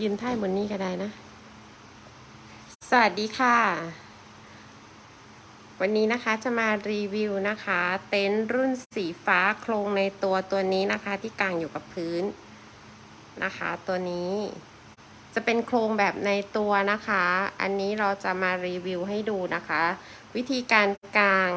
ยืนท่ายบนนี้ก็ได้นะ สวัสดีค่ะ วันนี้นะคะจะมารีวิวนะคะ เต็นท์รุ่นสีฟ้าโครงในตัวตัวนี้นะคะ ที่กางอยู่กับพื้นนะคะ ตัวนี้ จะเป็นโครงแบบในตัวนะคะ อันนี้เราจะมารีวิวให้ดูนะคะ วิธีการกาง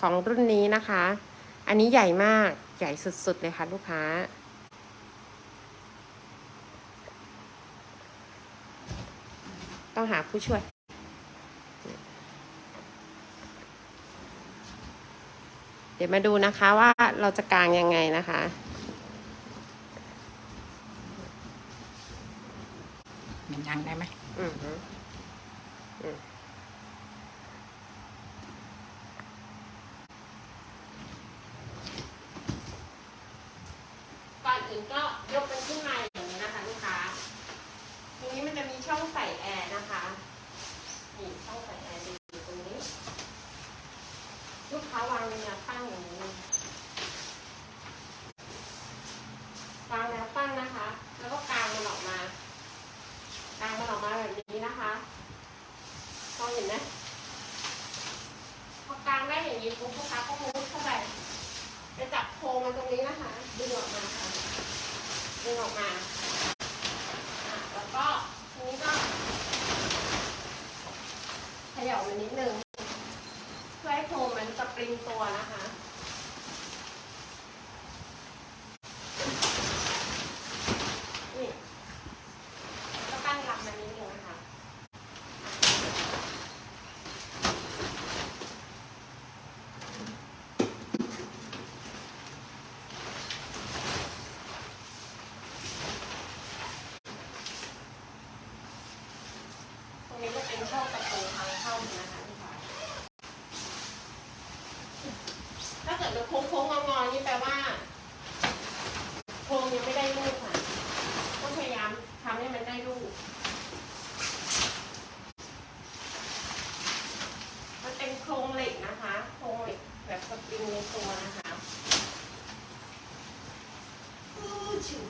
ของรุ่นนี้นะคะ อันนี้ใหญ่มากใหญ่สุดๆเลยค่ะลูกค้า ต้องหาผู้ช่วย เดี๋ยวมาดูนะคะว่าเราจะกางยังไงนะคะมันยังได้ไหมอือฮึอืมก่อนอื่นก็ยกมันขึ้นมาอย่างนี้นะคะ ลูกค้า ทีนี้มันจะมีช่องใส่แอร์นะคะ นี่ช่องใส่แอร์จะอยู่ตรงนี้ ลูกค้าวางแนวตั้งอย่างนี้ วางแนวตั้งนะคะ แล้วก็กางมันออกมา กางมันออกมาแบบนี้นะคะมองเห็นไหมพอกางได้อย่างนี้ปุ๊บลูกค้าก็มุดเข้าไปไปจับโครงมันตรงนี้นะคะ ดึงออกมาค่ะ ดึง ออกมาอะแล้วก็ทีนี้ก็เขย่ามันนิดนึงเพื่อให้โครงมันสปริงตัวนะคะ นี่ก็ตั้งหลักมันนิดนึงนะคะ ตรงนี้จะเป็นช่องประตูทางเข้านะคะที่ค่ะถ้า เกิดมันโค้งๆงอๆนี่แปลว่าโครงยังไม่ได้ลูกค่ะ ต้องพยายามทำให้มันได้ลูก มันเป็นโครงเหล็กนะคะ โครงเหล็กแบบสปริงในตัวนะคะอู้ชิว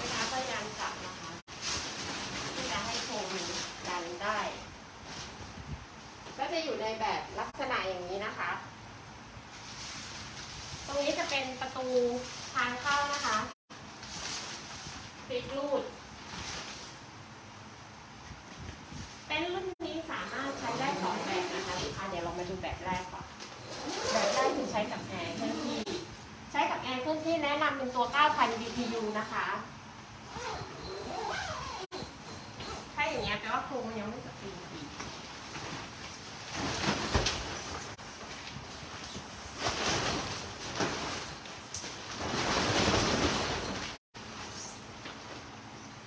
นะคะพยายามจับนะคะที่จะให้โครงมันดันได้ ก็จะอยู่ในแบบลักษณะอย่างนี้นะคะ ตรงนี้จะเป็นประตูทางเข้านะคะปิดรูด เป็นรุ่นนี้สามารถใช้ได้สองแบบนะคะอะเดี๋ยวเรามาดู แบบแรกก่อนแบบแรกคือใช้กับแอร์เครื่อนที่ใช้กับแอร์เครื่อนที่แนะนำเป็นตัว 9,000 BTU นะคะ ถ้าอย่างเงี้ยแปลว่าโครงมันยังไม่สปริดี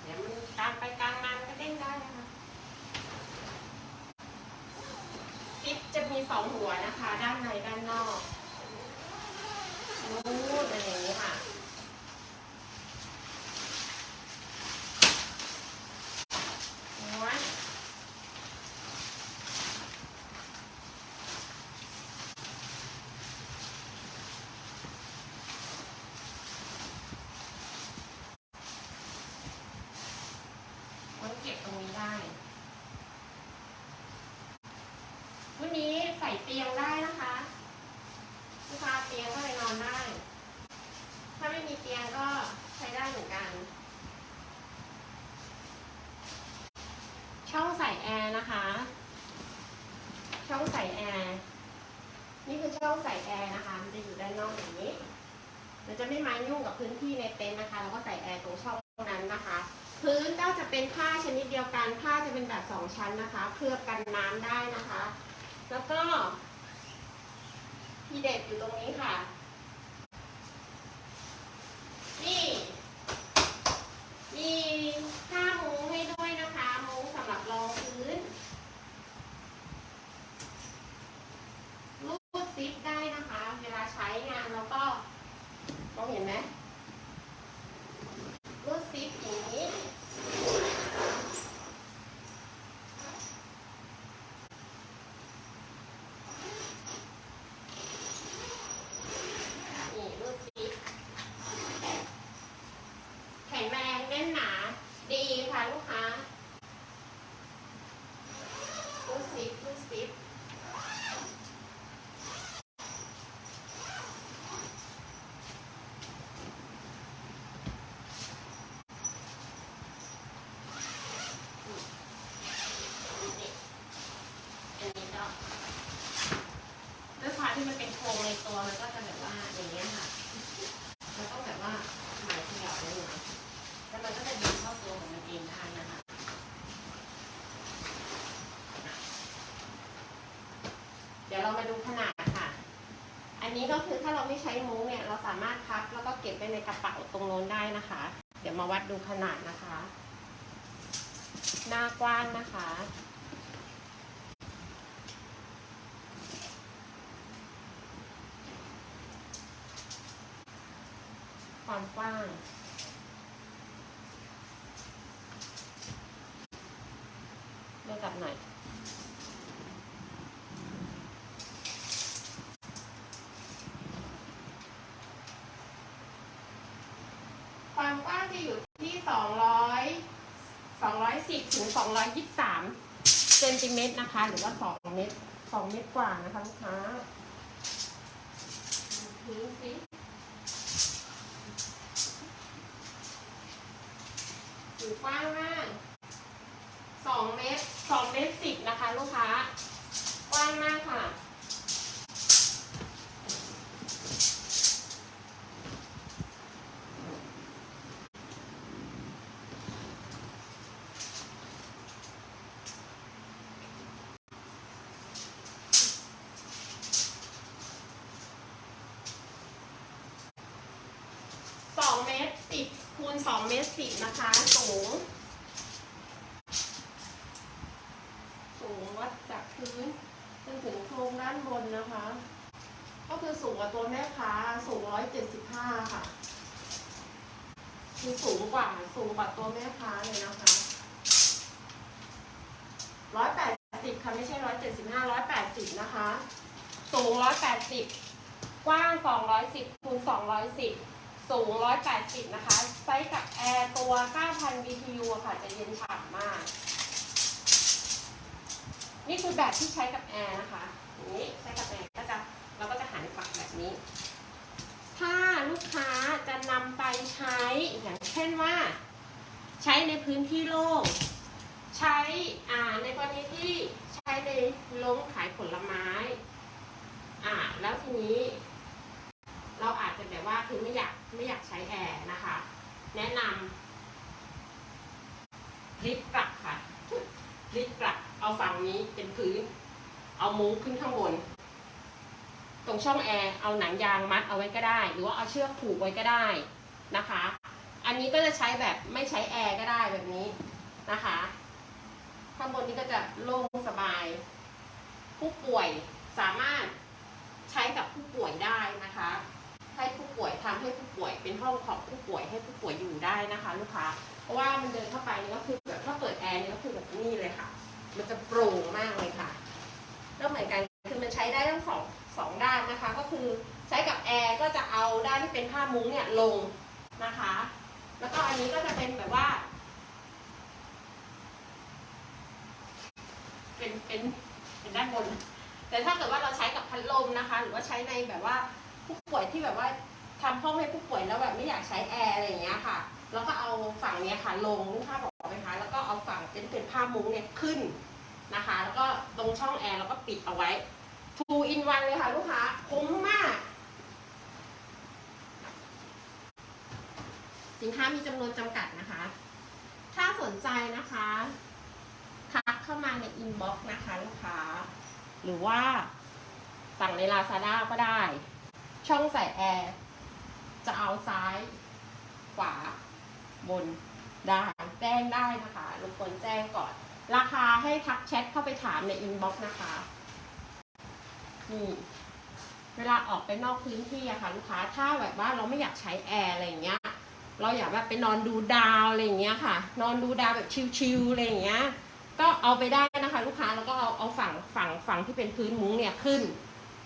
เดี๋ยวมันกลางไปกลางมามันก็เด้งได้นะคะซิปจะมีสอง หัวนะคะ ด้านในด้านนอกรูดอะไรอย่างนี้ค่ะม้วนม้วนเก็บตรงนี้ได้ วันนี้ เตียงได้นะคะลูกค้าเตียงก็เลยนอนได้ ถ้าไม่มีเตียงก็ใช้ได้เหมือนกัน ช่องใส่แอร์นะคะ ช่องใส่แอร์นี่คือช่องใส่แอร์นะคะ มันจะอยู่ด้านนอกอย่างนี้มันจะไม่มายุ่งกับพื้นที่ในเต็นท์นะคะแล้วก็ใส่แอร์ตรงช่องนั้นนะคะ พื้นก็จะเป็นผ้าชนิดเดียวกัน ผ้าจะเป็นแบบสองชั้นนะคะ เคลือบกันน้ำได้นะคะ แล้วก็ ทีเด็ดอยู่ตรงนี้ค่ะ นี่ นี่ผ้ามุ้งให้ด้วยนะคะ มุ้งสำหรับรองพื้น ลู มองเห็นไหมรูดซิปอย่างนี้ นี่รูดซิปแข็งแรงแน่นหนา ดีค่ะลูกค้ารูดซิปรูดซิป อันนี้ก็ด้วยความที่มันเป็นโครงในตัวมันก็จะแบบว่าอย่างเงี้ยค่ะ มันต้องแบบว่าหมายเขย่าได้เลยแล้วมันก็จะดึงเข้าตัวของมันเองได้นะคะ เดี๋ยวเรามาดูขนาดค่ะ อันนี้ก็คือถ้าเราไม่ใช้มุ้งเนี่ย เราสามารถพับแล้วก็เก็บไว้ในกระเป๋าตรงโน้นได้นะคะ เดี๋ยวมาวัดดูขนาดนะคะ หน้ากว้างนะคะ ความกว้างเลือกกับหน่อย ความกว้างจะอยู่ที่สองร้อยสองร้อยสิบถึงสองร้อยยี่สิบสามเซนติเมตรนะคะ หรือว่าสองเมตรสองเมตรกว่านะคะลูกค้าพื้นสิถือกว้างมากสองเมตรสองเมตรสิบนะคะ ลูกค้ากว้างมากค่ะ 2เมตร10นะคะ สูง สูงวัดจากพื้นจนถึงโครงด้านบนนะคะ ก็คือสูงกว่าตัวแม่ค้าสูง 175 ค่ะ คือสูงกว่าสูงกว่าตัวแม่ค้าเลยนะคะ 180 ค่ะไม่ใช่ 175 180 นะคะ สูง 180 กว้าง 210คูณ210 สูง 180 นะคะ ไซส์กับแอร์ตัว 9,000 BTU ค่ะ จะเย็นฉ่ำมาก นี่คือแบบที่ใช้กับแอร์นะคะนี้ใช้กับแอร์ก็จะเราก็จะหันฝักแบบนี้ ถ้าลูกค้าจะนำไปใช้อย่างเช่นว่า ใช้ในพื้นที่โล่งใช้อ่าในกรณีที่ใช้ในโรงขายผลไม้อ่าแล้วทีนี้ เราอาจจะแบบว่าคือไม่อยาก ไม่อยากใช้แอร์นะคะ แนะนำพลิกกลับค่ะพลิกกลับเอาฝั่งนี้เป็นพื้น เอามุ้งขึ้นข้างบน ตรงช่องแอร์เอาหนังยางมัดเอาไว้ก็ได้ หรือว่าเอาเชือกผูกไว้ก็ได้นะคะ อันนี้ก็จะใช้แบบไม่ใช้แอร์ก็ได้แบบนี้นะคะข้างบนนี้ก็จะโล่งสบาย ผู้ป่วยสามารถใช้กับผู้ป่วยได้นะคะ ห้องของผู้ป่วยให้ผู้ป่วยอยู่ได้นะคะ ลูกค้า เพราะว่ามันเดินเข้าไปนี่ก็คือแบบถ้าเปิดแอร์นี่ก็คือแบบนี้เลยค่ะ มันจะโปร่งมากเลยค่ะ แล้วเหมือนกันคือมันใช้ได้ทั้งสองสองด้านนะคะ ก็คือใช้กับแอร์ก็จะเอาด้านที่เป็นผ้ามุ้งเนี่ยลงนะคะ แล้วก็อันนี้ก็จะเป็นแบบว่า เป็นเป็นเป็นด้านบน แต่ถ้าเกิดว่าเราใช้กับพัดลมนะคะ หรือว่าใช้ในแบบว่าผู้ป่วยที่แบบว่า ทำห้องให้ผู้ป่วยแล้วแบบไม่อยากใช้แอร์อะไรอย่างเงี้ยค่ะ แล้วก็เอาฝั่งเนี้ยค่ะ ลงลูกค้าบอกไหมคะแล้วก็เอาฝั่งเป็นเป็นผ้ามุ้งเนี่ยขึ้นนะคะ แล้วก็ตรงช่องแอร์แล้วก็ปิดเอาไว้ two in one เลยค่ะ ลูกค้าคุ้มมาก สินค้ามีจำนวนจำกัดนะคะ ถ้าสนใจนะคะทักเข้ามาในอินบ็อกซ์นะคะลูกค้า หรือว่าสั่งใน Lazada ก็ได้ ช่องใส่แอร์ จะเอาซ้าย ขวา บนได้แจ้งได้นะคะรบกวนแจ้งก่อน ราคาให้ทักแชทเข้าไปถามในอินบ็อกซ์นะคะนี่เวลาออกไปนอกพื้นที่อะค่ะ ลูกค้าถ้าแบบว่าเราไม่อยากใช้แอร์อะไรอย่างเงี้ย เราอยากแบบไปนอนดูดาวอะไรอย่างเงี้ยค่ะ นอนดูดาวแบบชิลๆอะไรอย่างเงี้ย ก็เอาไปได้นะคะ ลูกค้าแล้วก็เอาเอาฝั่งฝั่งฝั่งที่เป็นพื้นมุ้งเนี่ยขึ้น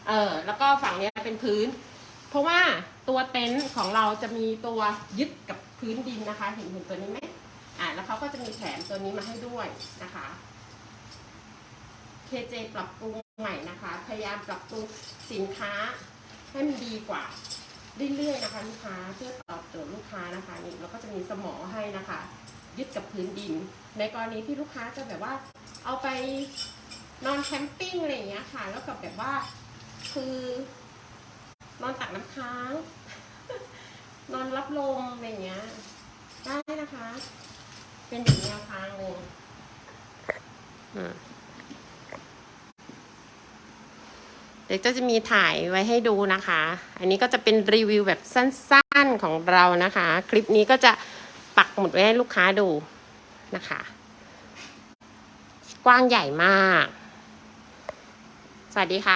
เออแล้วก็ฝั่งเนี้ยเป็นพื้น เพราะว่าตัวเต็นท์ของเราจะมีตัวยึดกับพื้นดินนะคะ เห็นเห็นตัวนี้ไหมอ่าแล้วเขาก็จะมีแถมตัวนี้มาให้ด้วยนะคะ KJ ปรับปรุงใหม่นะคะ พยายามปรับปรุงสินค้าให้มันดีกว่าเรื่อยๆนะคะลูกค้าเพื่อตอบโจทย์ลูกค้านะคะนี่เราก็จะมีสมอให้นะคะ ยึดกับพื้นดิน ในกรณีที่ลูกค้าจะแบบว่าเอาไปนอนแคมปิ้งอะไรอย่างเงี้ยค่ะ แล้วกับแบบว่าคือ นอนตักน้ำค้าง นอนรับลมอะไรอย่างเงี้ย ได้นะคะ เป็นอีกแนวทางหนึ่งอืมเดี๋ยวก็จะมีถ่ายไว้ให้ดูนะคะ อันนี้ก็จะเป็นรีวิวแบบสั้นๆของเรานะคะ คลิปนี้ก็จะปักหมุดไว้ให้ลูกค้าดูนะคะ กว้างใหญ่มาก สวัสดีค่ะ